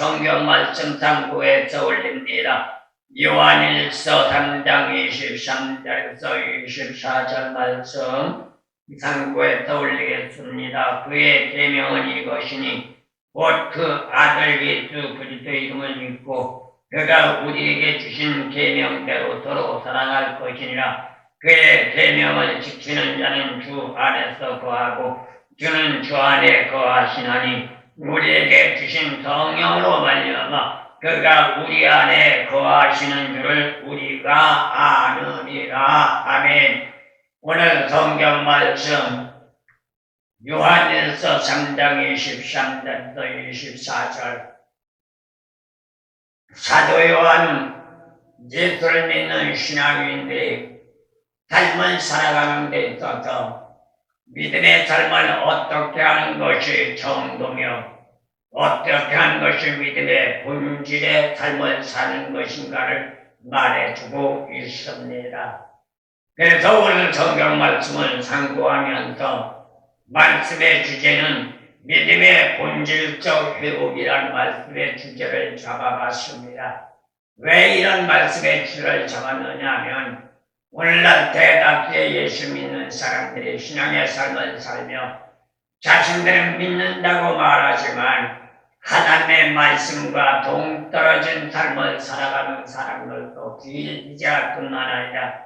성경 말씀 상부에서 올립니다. 요한일서 3장 23절에서 24절 말씀 상부에서 올리겠습니다. 그의 계명은 이것이니 곧 그 아들 예수 그리스도의 이름을 믿고 그가 우리에게 주신 계명대로 서로 사랑할 것이니라. 그의 계명을 지키는 자는 주 안에서 거하고 주는 주 안에 거하시나니 우리에게 주신 성령으로 말미암아 그가 우리 안에 거하시는 줄을 우리가 아느니라. 아멘. 오늘 성경 말씀 요한일서 3장 23절부터 24절 사도 요한은 예수를 믿는 신앙인들이 삶을 살아가는 데 있어서 믿음의 삶을 어떻게 하는 것이 정도며 어떻게 하는 것이 믿음의 본질의 삶을 사는 것인가를 말해주고 있습니다. 그래서 오늘 성경 말씀을 상고하면서 말씀의 주제는 믿음의 본질적 회복이라는 말씀의 주제를 잡아봤습니다. 왜 이런 말씀의 주제를 잡았느냐 하면 오늘날 대다수의 예수 믿는 사람들이 신앙의 삶을 살며 자신들은 믿는다고 말하지만 하나님의 말씀과 동떨어진 삶을 살아가는 사람들도 비일비재할 뿐만 아니라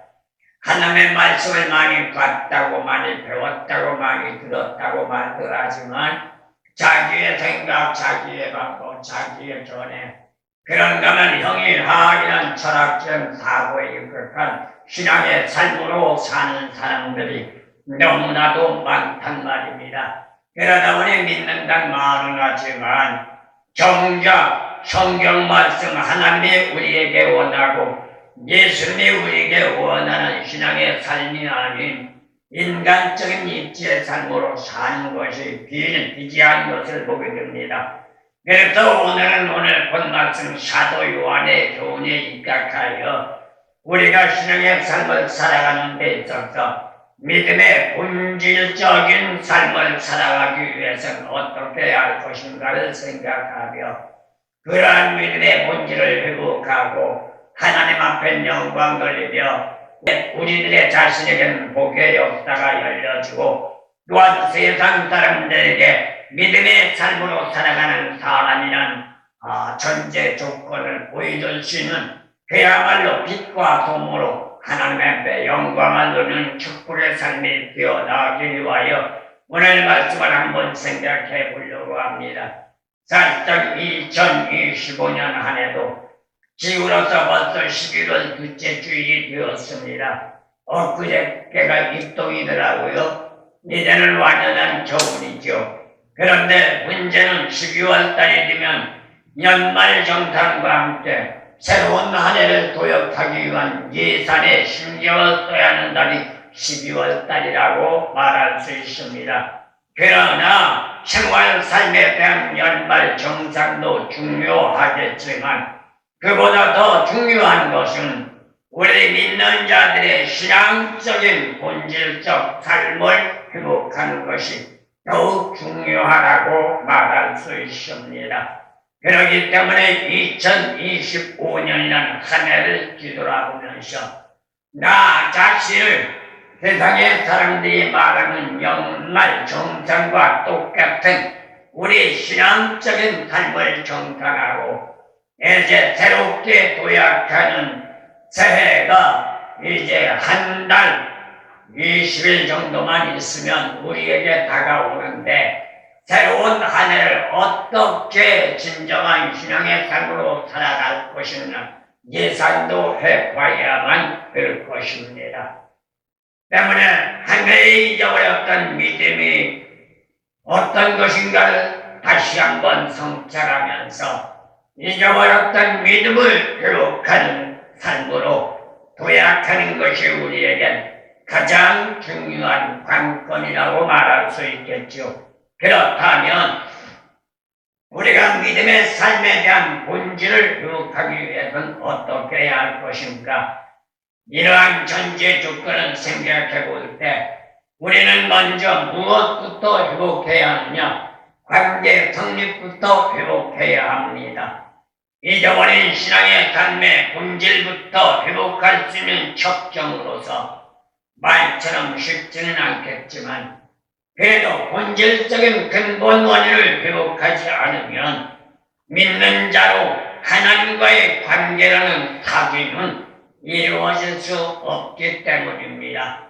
하나님의 말씀을 많이 봤다고 많이 배웠다고 많이 들었다고 말들 하지만 자기의 생각, 자기의 방법, 자기의 견해 그런가 하면 형이하이란 철학적 사고에 입각한 신앙의 삶으로 사는 사람들이 너무나도 많단 말입니다. 그러다 보니 믿는다는 말은 하지만 정작 성경 말씀 하나님이 우리에게 원하고 예수님이 우리에게 원하는 신앙의 삶이 아닌 인간적인 입지의 삶으로 사는 것이 비일비재한 것을 보게 됩니다. 그래서 오늘은 오늘 본 말씀 사도 요한의 교훈에 입각하여 우리가 신앙의 삶을 살아가는 데 있어서 믿음의 본질적인 삶을 살아가기 위해서는 어떻게 할 것인가를 생각하며 그러한 믿음의 본질을 회복하고 하나님 앞에 영광 돌리며 우리들의 자신에게는 복의 역사가 열려지고 또한 세상 사람들에게 믿음의 삶으로 살아가는 사람이란 아, 전제 조건을 보여줄 수 있는 그야말로 빛과 소모로 하나님 앞에 영광을 누리는 축복의 삶이 되어나가기 위하여 오늘 말씀을 한번 생각해 보려고 합니다. 살짝 2025년 한 해도 지구로서 벌써 11월 둘째 주일이 되었습니다. 엊그저께가 입동이더라고요. 이제는 완연한 겨울이죠. 그런데 문제는 12월 달이 되면 연말 정산과 함께 새로운 한 해를 도약하기 위한 예산에 신경을 써야 하는 달이 12월 달이라고 말할 수 있습니다. 그러나 생활 삶에 대한 연말 정상도 중요하겠지만 그보다 더 중요한 것은 우리 믿는 자들의 신앙적인 본질적 삶을 회복하는 것이 더욱 중요하다고 말할 수 있습니다. 그렇기 때문에 2025년이라는 한 해를 뒤돌아보면서 나 자신을 세상의 사람들이 말하는 연말 정상과 똑같은 우리 신앙적인 삶을 정상하고 이제 새롭게 도약하는 새해가 이제 한 달 20일 정도만 있으면 우리에게 다가오는데 새로운 한 해를 어떻게 진정한 신앙의 삶으로 살아갈 것이냐 예산도 해봐야만 될 것입니다. 때문에 한 해에 잊어버렸던 믿음이 어떤 것인가를 다시 한번 성찰하면서 잊어버렸던 믿음을 회복하는 삶으로 도약하는 것이 우리에겐 가장 중요한 관건이라고 말할 수 있겠죠. 그렇다면 우리가 믿음의 삶에 대한 본질을 회복하기 위해서는 어떻게 해야 할 것인가? 이러한 전제 조건을 생각해 볼 때 우리는 먼저 무엇부터 회복해야 하느냐? 관계 성립부터 회복해야 합니다. 잊어버린 신앙의 삶의 본질부터 회복할 수 있는 척정으로서 말처럼 쉽지는 않겠지만 그래도 본질적인 근본 원인을 회복하지 않으면 믿는 자로 하나님과의 관계라는 사귐은 이루어질 수 없기 때문입니다.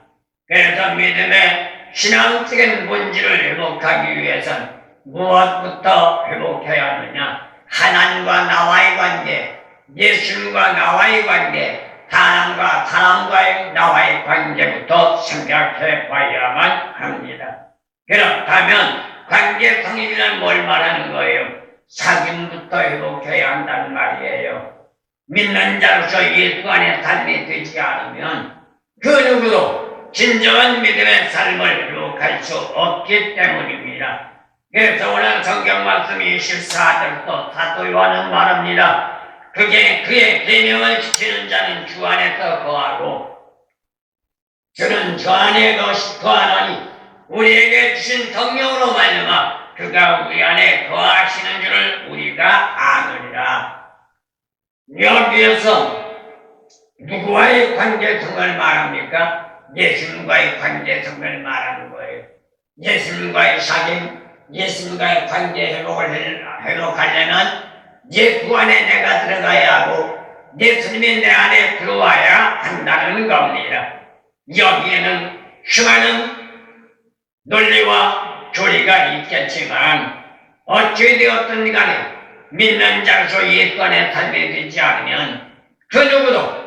그래서 믿음의 신앙적인 본질을 회복하기 위해선 무엇부터 회복해야 하느냐? 하나님과 나와의 관계, 예수님과 나와의 관계, 사람과 사람과의 나와의 관계부터 생각해 봐야만 합니다. 그렇다면 관계 성립이란 뭘 말하는 거예요? 사귐부터 회복해야 한다는 말이에요. 믿는 자로서 예수 안에 삶이 되지 않으면 그 누구도 진정한 믿음의 삶을 회복할 수 없기 때문입니다. 그래서 오늘 성경 말씀 24절도 사도 요한은 말합니다. 그게 그의 계명을 지키는 자는 주 안에서 거하고 저는 주 안에 거시 거하나니 우리에게 주신 성령으로 말미암아 그가 우리 안에 거하시는 줄을 우리가 아느니라. 여기에서 누구와의 관계성을 말합니까? 예수님과의 관계성을 말하는 거예요. 예수님과의 사귐, 예수님과의 관계 회복을 해- 회복하려면 예수 안에 내가 들어가야 하고 예수님이 내 안에 들어와야 한다는 겁니다. 여기에는 수많은 논리와 교리가 있겠지만 어찌 되었든 간에 믿는 자로서 예수 안에 삶이 되지 않으면 그 누구도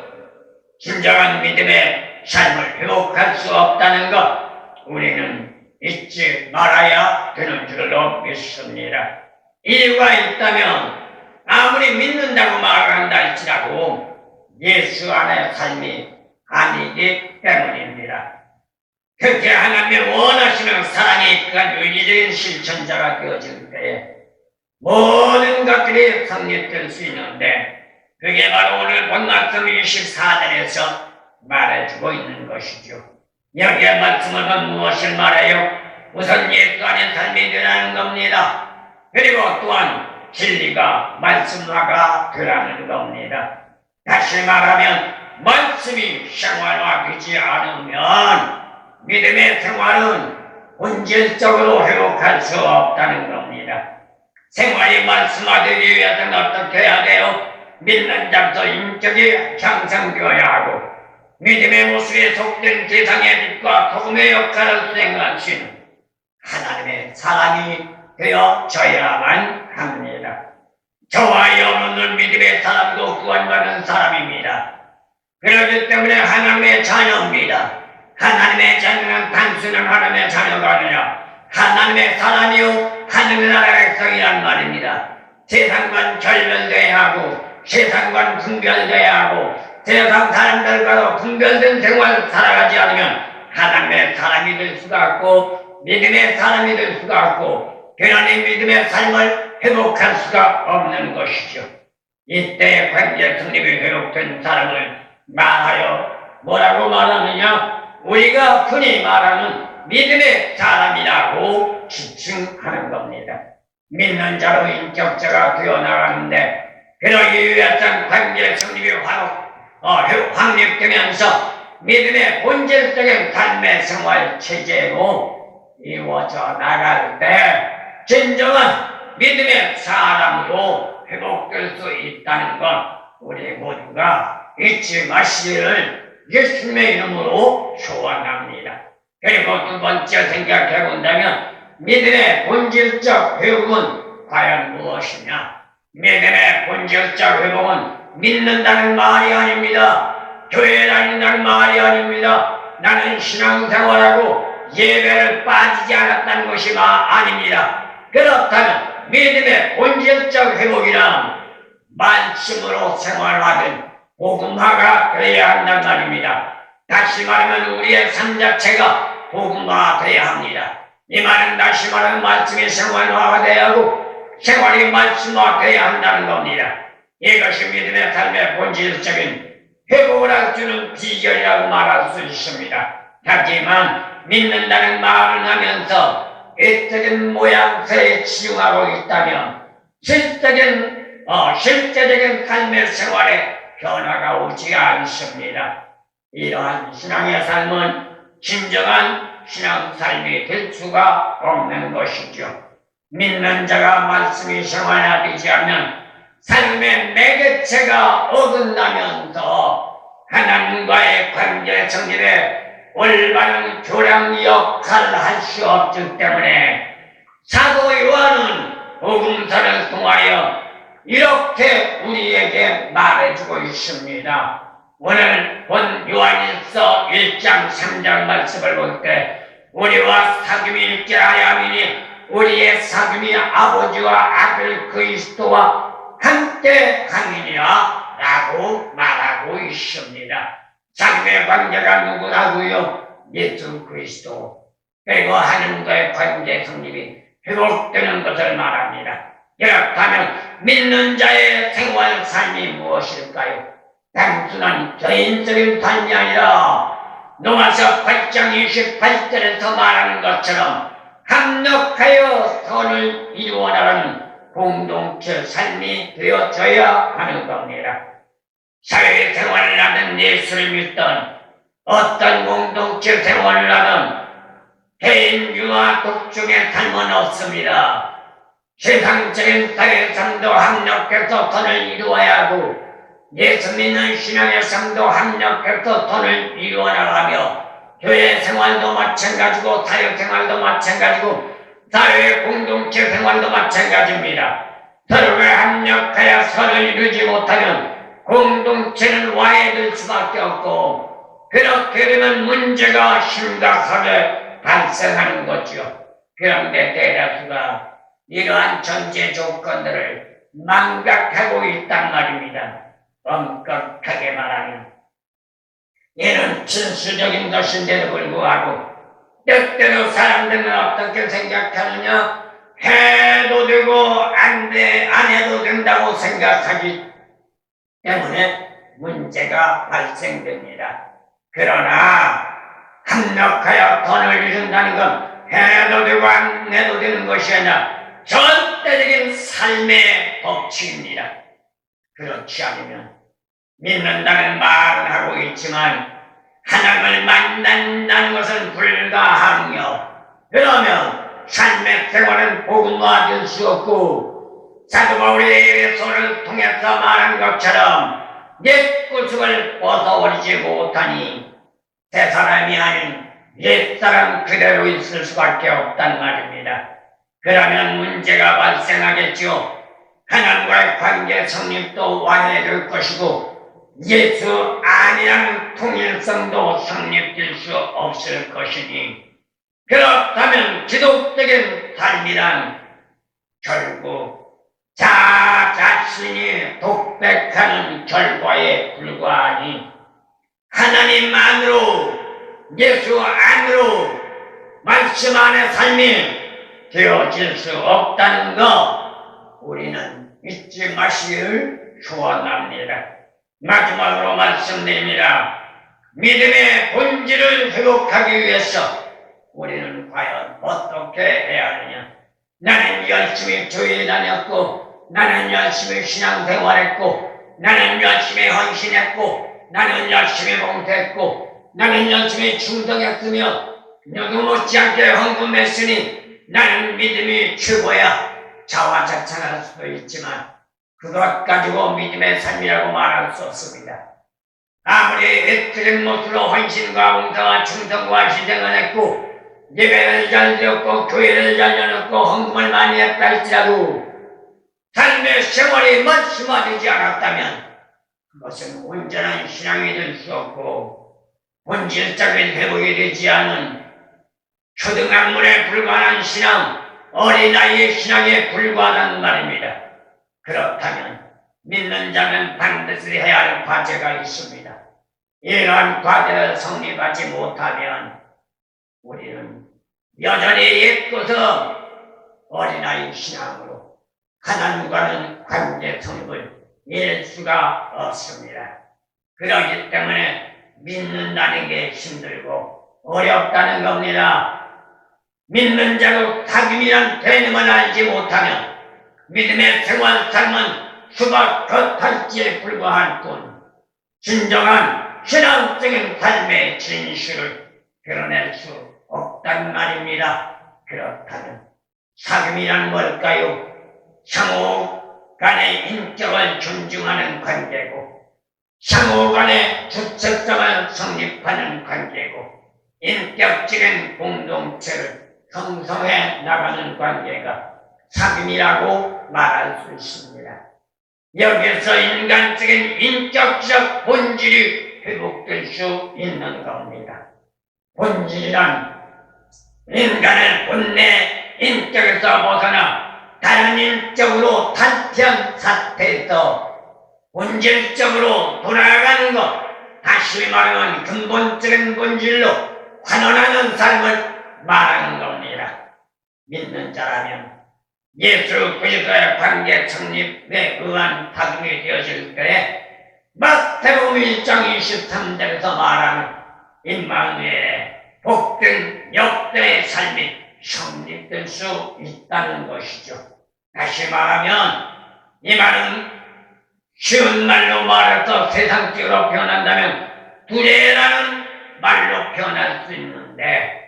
진정한 믿음의 삶을 회복할 수 없다는 것 우리는 잊지 말아야 되는 줄로 믿습니다. 이유가 있다면 아무리 믿는다고 말한다 할지라도 예수 안의 삶이 아니기 때문입니다. 그렇게 하나님의 원하시는 사랑의 그간 윤리적인 실천자가 되어질 때에 모든 것들이 성립될 수 있는데 그게 바로 오늘 본 말씀 24절에서 말해주고 있는 것이죠. 여기에 말씀을 본 무엇을 말해요? 우선 예수 안에 삶이 되라는 겁니다. 그리고 또한 진리가 말씀화가 되라는 겁니다. 다시 말하면 말씀이 생활화되지 않으면 믿음의 생활은 본질적으로 회복할 수 없다는 겁니다. 생활이 말씀화되기 위해서는 어떻게 해야 돼요? 믿는 자로서 인격이 향상되어야 하고 믿음의 모습에 속된 세상의 빛과 소금의 역할을 수행할 수 있는 하나님의 사람이 되어져야만 합니다. 저와 여러분은 믿음의 사람도 구원받은 사람입니다. 그렇기 때문에 하나님의 자녀입니다. 하나님의 자녀는 단순한 하나님의 자녀가 아니라 하나님의 사람이요 하늘의 나라의 백성이란 말입니다. 세상과는 결별돼야 하고 세상과는 분별돼야 하고 세상 사람들과도 분별된 생활을 살아가지 않으면 하나님의 사람이 될 수가 없고 믿음의 사람이 될 수가 없고 변화의 믿음의 삶을 회복할 수가 없는 것이죠. 이때 관계 성립이 회복된 사람을 말하여 뭐라고 말하느냐? 우리가 흔히 말하는 믿음의 사람이라고 지칭하는 겁니다. 믿는 자로 인격자가 되어 나가는데 그러기 위해서 관계 성립이 화록, 어, 회- 확립되면서 믿음의 본질적인 삶의 생활 체제로 이루어져 나갈 때 진정한 믿음의 사람으로 회복될 수 있다는 것 우리 모두가 잊지 마시기를 예수님의 이름으로 소원합니다. 그리고 두 번째 생각해 본다면 믿음의 본질적 회복은 과연 무엇이냐? 믿음의 본질적 회복은 믿는다는 말이 아닙니다. 교회 다닌다는 말이 아닙니다. 나는 신앙생활하고 예배를 빠지지 않았다는 것이 마- 아닙니다. 그렇다면 믿음의 본질적 회복이란 말씀으로 생활하는 복음화가 되어야 한단 말입니다. 다시 말하면 우리의 삶 자체가 복음화 되어야 합니다. 이 말은 다시 말하면 말씀이 생활화가 되어야 하고 생활이 말씀화 되어야 한다는 겁니다. 이것이 믿음의 삶의 본질적인 회복을 할수 있는 비결이라고 말할 수 있습니다. 하지만 믿는다는 말을 하면서 이적인 모양새에 치중하고 있다면 실적인 어, 실제적인 삶의 생활에 변화가 오지 않습니다. 이러한 신앙의 삶은 진정한 신앙 삶이 될 수가 없는 것이죠. 믿는 자가 말씀이 생활화 되지 않으면 삶의 매개체가 어긋나면서 하나님과의 관계 정립에 올바른 교량 역할을 할 수 없기 때문에 사도 요한은 복음서를 통하여 이렇게 우리에게 말해주고 있습니다. 오늘 본 요한일서 1장 3장 말씀을 볼 때 우리와 사귐이 있게 하여 하니 우리의 사귐이 아버지와 아들 그리스도와 함께 하느니라 라고 말하고 있습니다. 사귐의 관계가 누구라고요? 예수 그리스도 그리고 하나님과의 관계 성립이 회복되는 것을 말합니다. 그렇다면 믿는 자의 생활 삶이 무엇일까요? 단순한 개인적인 삶이 아니라 로마서 8장 28절에서 말하는 것처럼 합력하여 선을 이루어나가는 공동체 삶이 되어져야 하는 겁니다. 사회생활을 하는 예수를 믿던 어떤 공동체 생활을 하는 개인 융화 독중의 삶은 없습니다. 세상적인 사회상도 합력해서 선을 이루어야 하고 예수 믿는 신앙의 삶도 합력해서 선을 이루어 나가며 교회 생활도 마찬가지고 사회 생활도 마찬가지고 사회 공동체 생활도 마찬가지입니다. 서로가 합력하여 선을 이루지 못하면 공동체는 와해될 수밖에 없고 그렇게 되면 문제가 심각하게 발생하는 거죠. 그런데 대다수가 이러한 전제 조건들을 망각하고 있단 말입니다. 엄격하게 말하면 이는 진수적인 것인데도 불구하고 때때로 사람들은 어떻게 생각하느냐 해도 되고 안 돼, 안 해도 된다고 생각하기 때문에 문제가 발생됩니다. 그러나 합력하여 돈을 이룬다는 건 해도 되고 안 해도 되는 것이 아니라 절대적인 삶의 법칙입니다. 그렇지 않으면 믿는다는 말은 하고 있지만 하나님을 만난다는 것은 불가항요. 그러면 삶의 생활은 복음화 될 수 없고 사도 바울의 손을 통해서 말한 것처럼 옛 구속을 벗어버리지 못하니 새 사람이 아닌 옛 사람 그대로 있을 수밖에 없단 말입니다. 그러면 문제가 발생하겠죠. 하나님과의 관계 성립도 완화될 것이고 예수 아니라는 통일성도 성립될 수 없을 것이니 그렇다면 기독적인 삶이란 결국 자 자신이 독백하는 결과에 불과하니 하나님 안으로 예수 안으로 말씀 안의 삶이 되어질 수 없다는 거 우리는 잊지 마시길 소원합니다. 마지막으로 말씀드립니다. 믿음의 본질을 회복하기 위해서 우리는 과연 어떻게 해야 하느냐? 나는 열심히 교회 다녔고, 나는 열심히 신앙생활했고, 나는 열심히 헌신했고, 나는 열심히 봉사했고, 나는 열심히 충성했으며, 누구 못지않게 헌금했으니 나는 믿음이 최고야. 자화자찬할 수도 있지만 그것 가지고 믿음의 삶이라고 말할 수 없습니다. 아무리 애트린 못으로 헌신과 봉사와 충성과 희생을 했고 예배를 잘 드렸고 교회를 잘 열었고 헌금을 많이 했다 할지라도 삶의 생활이 말씀화되지 않았다면 그것은 온전한 신앙이 될 수 없고 본질적인 회복이 되지 않은 초등학문에 불과한 신앙, 어린아이의 신앙에 불과한 말입니다. 그렇다면 믿는 자는 반드시 해야 할 과제가 있습니다. 이러한 과제를 성립하지 못하면 우리는 여전히 옛것서 어린아이 신앙으로 하나님과는 관계 성립을 이룰 수가 없습니다. 그렇기 때문에 믿는다는 게 힘들고 어렵다는 겁니다. 믿는 자도 사귐이란 개념을 알지 못하면 믿음의 생활 삶은 수박 겉핥기에 불과할 뿐 진정한 신앙적인 삶의 진실을 드러낼 수 없단 말입니다. 그렇다면 사귐이란 뭘까요? 상호 간의 인격을 존중하는 관계고 상호 간의 주체성을 성립하는 관계고 인격적인 공동체를 형성해 나가는 관계가 사귐이라고 말할 수 있습니다. 여기서 인간적인 인격적 본질이 회복될 수 있는 겁니다. 본질이란 인간의 본래 인격에서 벗어나 다른 인격으로 탈피한 상태에서 본질적으로 돌아가는 것, 다시 말하면 근본적인 본질로 환원하는 삶을 말하는 겁니다. 믿는 자라면 예수 그리스도의 관계 성립에 의한 사금이 되어질 때에 마태복음 1장 23절에서 말하는 임마누엘의 복된 역대의 삶이 성립될 수 있다는 것이죠. 다시 말하면 이 말은 쉬운 말로 말해서 세상적으로 표현한다면 두레라는 말로 표현할 수 있는데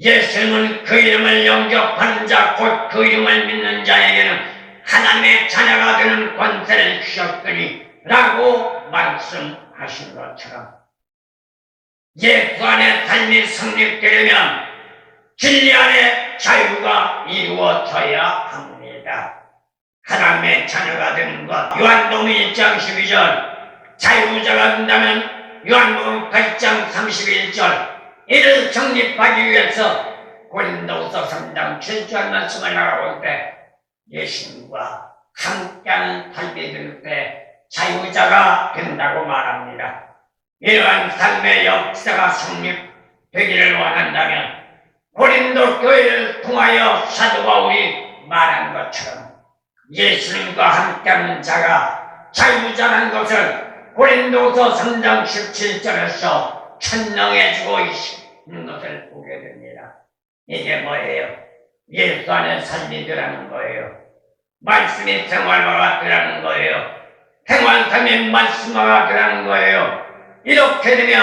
예수님은 그 이름을 영접하는 자, 곧 그 이름을 믿는 자에게는 하나님의 자녀가 되는 권세를 주셨더니 라고 말씀하신 것처럼 예수 안에 삶이 성립되려면 진리 안에 자유가 이루어져야 합니다. 하나님의 자녀가 되는 것. 요한복음 1장 12절. 자유자가 된다면 요한복음 8장 31절. 이를 정립하기 위해서 고린도서 3장 7절 말씀을 나가볼 때 예수님과 함께하는 삶이 될 때 자유자가 된다고 말합니다. 이러한 삶의 역사가 성립되기를 원한다면 고린도 교회를 통하여 사도 바울이 말한 것처럼 예수님과 함께하는 자가 자유자라는 것을 고린도서 3장 17절에서 천명해주고 있는 것을 보게 됩니다. 이게 뭐예요? 예수 안에 되라는 거예요. 말씀이 생활화가 되라는 거예요. 삶이 말씀화가 되라는 거예요. 이렇게 되면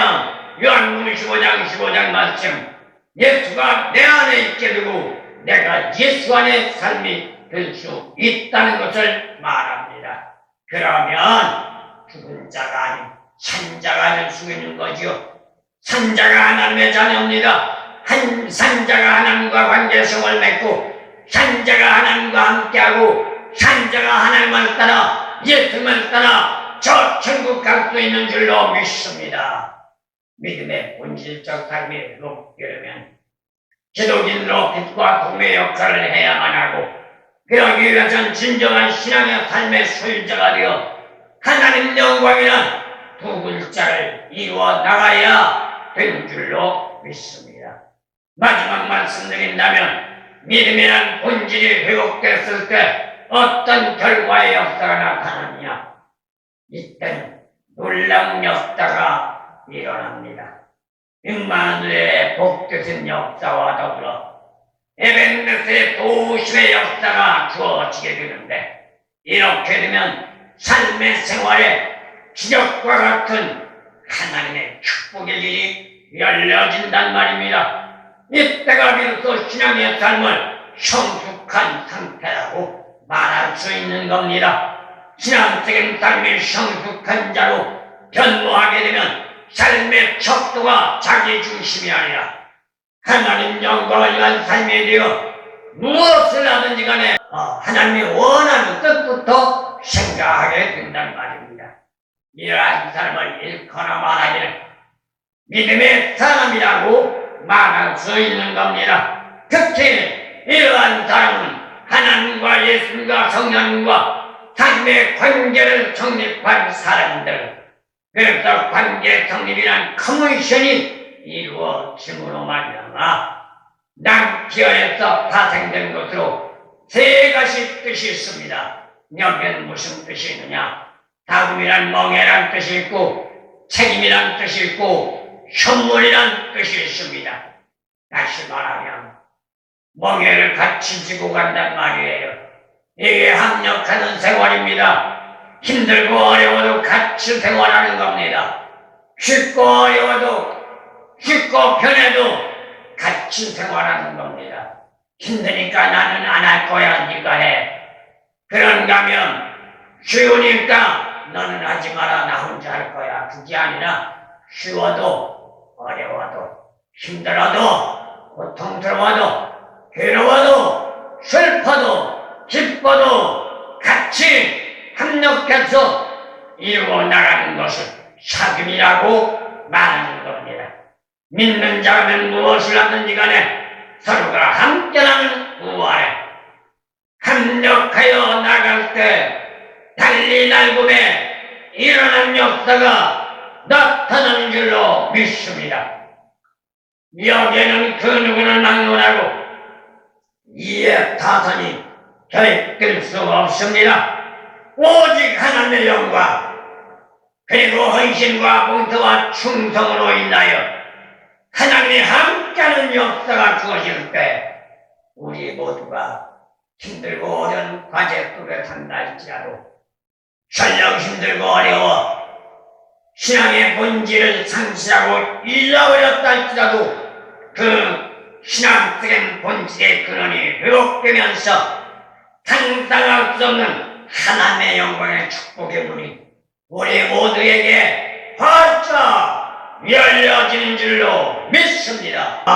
요한복음 15장 15장 말씀 예수가 내 안에 있게 되고 내가 예수 안에 삶이 될 수 있다는 것을 말합니다. 그러면 죽은 자가 아닌 산자가 될 수 있는 거지요. 산자가 하나님의 자녀입니다. 한 산자가 하나님과 관계성을 맺고 산자가 하나님과 함께하고 산자가 하나님을 따라 예수님을 따라 저 천국 갈 수 있는 줄로 믿습니다. 믿음의 본질적 삶이 회복되려면 기독인으로 빛과 도의 역할을 해야만 하고 그러기 위해서는 진정한 신앙의 삶의 소유자가 되어 하나님 영광이란 두 글자를 이루어 나가야 되는 줄로 믿습니다. 마지막 말씀드린다면 믿음이란 본질이 회복됐을 때 어떤 결과의 역사가 나타나느냐 이때는 놀라운 역사가 일어납니다. 임마누엘의 복되신 역사와 더불어 에벤데스의 도심의 역사가 주어지게 되는데 이렇게 되면 삶의 생활에 기적과 같은 하나님의 축복의 길이 열려진단 말입니다. 이때가 비로소 신앙의 삶을 성숙한 상태라고 말할 수 있는 겁니다. 신앙적인 삶이 성숙한 자로 변모하게 되면 삶의 척도가 자기 중심이 아니라 하나님 영광을 위한 삶이 되어 무엇을 하든지 간에 어, 하나님이 원하는 뜻부터 생각하게 된단 말입니다. 이러한 삶을 일거나 말하기를 믿음의 사람이라고 말할 수 있는 겁니다. 특히 이러한 사람은 하나님과 예수님과 성령님과 삶의 관계를 성립한 사람들 그래서 관계 성립이란 커미션이 이루어짐으로 말미암아 남기어에서 파생된 것으로 세 가지 뜻이 있습니다. 여기는 무슨 뜻이 있느냐? 다음이란 멍해란 뜻이 있고 책임이란 뜻이 있고 선물이란 뜻이 있습니다. 다시 말하면 멍해를 같이 지고 간단 말이에요. 이게 합력하는 생활입니다. 힘들고 어려워도 같이 생활하는 겁니다. 쉽고 어려워도 쉽고 편해도 같이 생활하는 겁니다. 힘드니까 나는 안 할 거야, 네가 해. 그런가 하면 쉬우니까 너는 하지 마라, 나 혼자 할 거야. 그게 아니라 쉬워도 어려워도 힘들어도 고통스러워도 괴로워도 슬퍼도 기뻐도 같이 협력해서 이루어 나가는 것을 사귐이라고 말하는 겁니다. 믿는 자라면 무엇을 하든지 간에 서로가 함께하는 우아래 합력하여 나갈 때 달리 날봄에 일어난 역사가 나타나는 줄로 믿습니다. 여기에는 그 누구를 막론하고 이에 타선이 결될 수가 없습니다. 오직 하나님의 영광 그리고 헌신과 봉사와 충성으로 인하여 하나님이 함께하는 역사가 주어질 때 우리 모두가 힘들고 어려운 과제 속에 산다 할지라도 설령 힘들고 어려워 신앙의 본질을 상실하고 잃어버렸다 할지라도 그 신앙적인 본질의 근원이 회복되면서 상상할 수 없는 하나님의 영광의 축복의 문이 우리 모두에게 활짝 열려지는 줄로 믿습니다. 아,